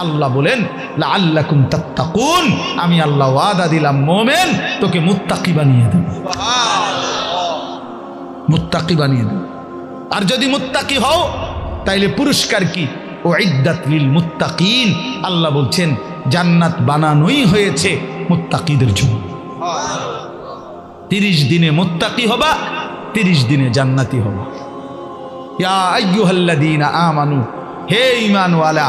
আল্লাহ বলেন আল্লাহ তাত্তাকুন। আমি আল্লাহ ওয়াদা দিলাম মোমেন তোকে মুত্তাকি বানিয়ে দেব। মুত্তাকি বানিয়ে দেব। আর যদি মুত্তাকি হও তাইলে পুরস্কার কি? ও ইদ্দাত লিল মুত্তাকিন। আল্লাহ বলছেন জান্নাত বানানোই হয়েছে মুত্তাকিদের জন্য। তিরিশ দিনে মুত্তাকি হবা তিরিশ দিনে জান্নাতি হবা। ইয়া আইয়ুহাল্লাযীনা আমানু হে ঈমানওয়ালা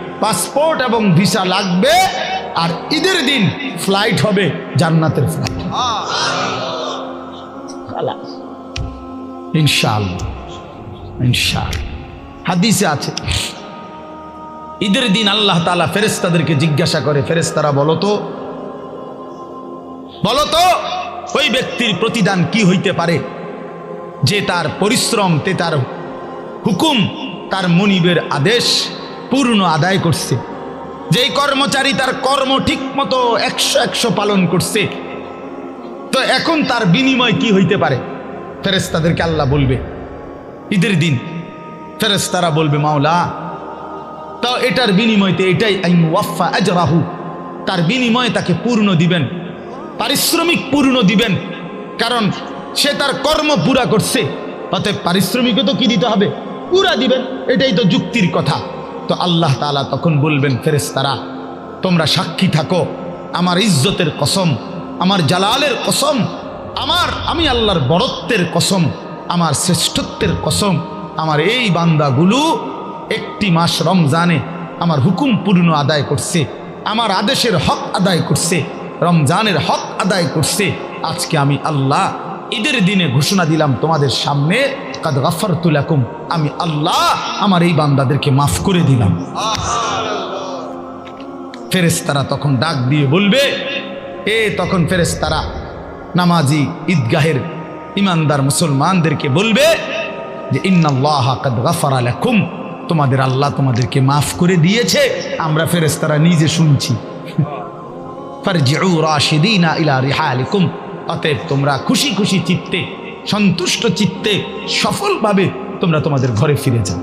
পাসপোর্ট এবং ভিসা লাগবে, আর ঈদের দিন ফ্লাইট হবে জান্নাতের ফ্লাইট। ইনশাআল্লাহ ইনশাআল্লাহ। হাদিসে আছে, ঈদের দিন আল্লাহ তালা ফেরেস্তাদেরকে জিজ্ঞাসা করে ফেরেস্তারা বলো বলতো বলো ওই ব্যক্তির প্রতিদান কি হইতে পারে? যে তার পরিশ্রম তে তার হুকুম, তার মনিবের আদেশ পূর্ণ আদায় করছে। যেই কর্মচারী তার কর্ম ঠিক মতো একশো একশো পালন করছে, তো এখন তার বিনিময় কি হইতে পারে? ফেরেস্তাদেরকে আল্লাহ বলবে, ঈদের দিন। ফেরেস্তারা বলবে, মাওলা, তো এটার বিনিময়তে এটাই আইন ওয়াফা আজরাহু। তার বিনিময়ে তাকে পূর্ণ দিবেন, পারিশ্রমিক পূর্ণ দিবেন, কারণ সে তার কর্ম পুরা করছে। অতএব পারিশ্রমিকও তো কি দিতে হবে? পুরা দিবেন, এটাই তো যুক্তির কথা। তো আল্লাহ তালা তখন বলবেন ফেরেস্তারা তোমরা সাক্ষী থাকো। আমার ইজ্জতের কসম, আমার জালালের কসম, আমার, আমি আল্লাহর বরত্বের কসম, আমার শ্রেষ্ঠত্বের কসম, আমার এই বান্দাগুলো একটি মাস রমজানে আমার হুকুম পূর্ণ আদায় করছে, আমার আদেশের হক আদায় করছে, রমজানের হক আদায় করছে। আজকে আমি আল্লাহ ঈদের দিনে ঘোষণা দিলাম তোমাদের সামনে কাদ গাফার তুলাকুম আমি আল্লাহ আমার এই বান্দাদেরকে মাফ করে দিলাম। ফেরেস্তারা তখন ডাক দিয়ে বলবে, এ তখন ফেরেস্তারা নামাজি ঈদগাহের ইমানদার মুসলমানদেরকে বলবে যে, ইন্নাল্লাহ কাদ গাফার আলাকুম তোমাদের আল্লাহ তোমাদেরকে মাফ করে দিয়েছে। আমরা ফেরেস্তারা নিজে শুনছি। ফারজিউ রাশিদিনা ইলা রিহালিকুম। অতএব তোমরা খুশি খুশি চিত্তে সন্তুষ্ট চিত্তে সফলভাবে তোমরা তোমাদের ঘরে ফিরে যাও।